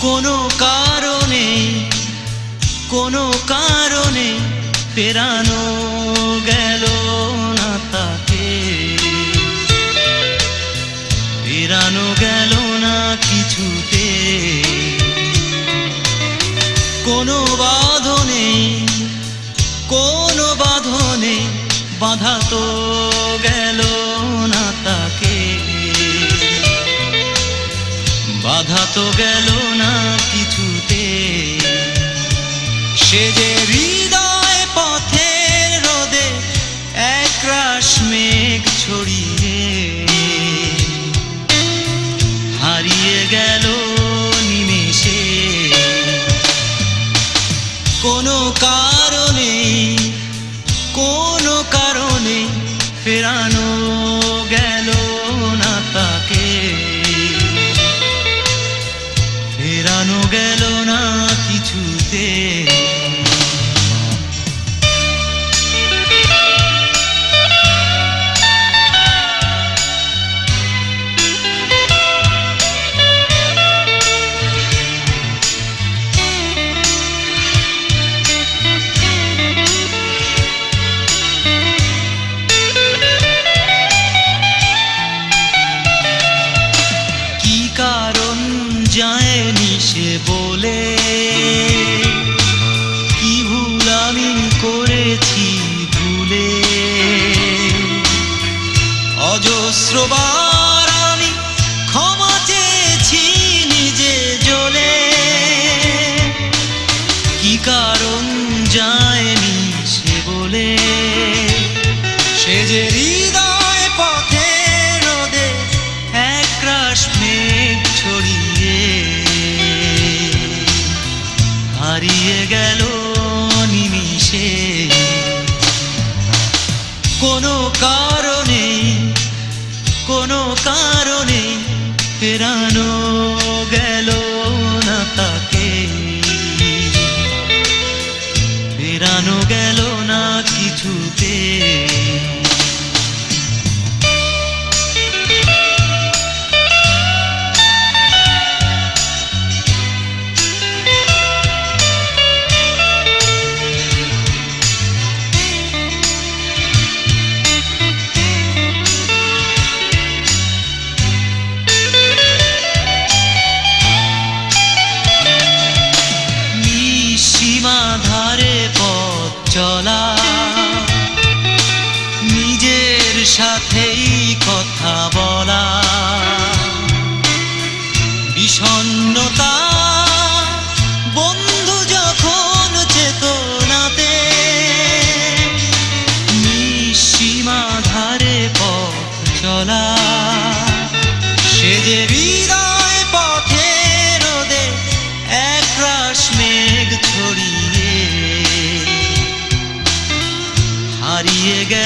কোনো কারণে কোনো কারণে ফেরানো গেল না তাকে। ফেরানো গেল না কিছুতে। কোনো বাঁধনে কোনো বাঁধনে বাধা তো গেল না তাকে। বাধা তো গেল না কিছুতে। সে যে হৃদয় পথের রোদে এক মেঘ ছড়িয়ে হারিয়ে গেল নিমেষে। কোনো কারণে কোনো কারণে ফেরানো যায়নি সে বলে কি ভুল আমি করেছি ভুলে? অজস্রবার গেল না কিছুতে। সাথেই কথা বলা। বিষণ্ণতা বন্ধু যখন চেতনাতে সীমা ধারে পথ চলা। সে যে পথে রোদে মেঘ ছড়িয়ে, হারিয়ে গেল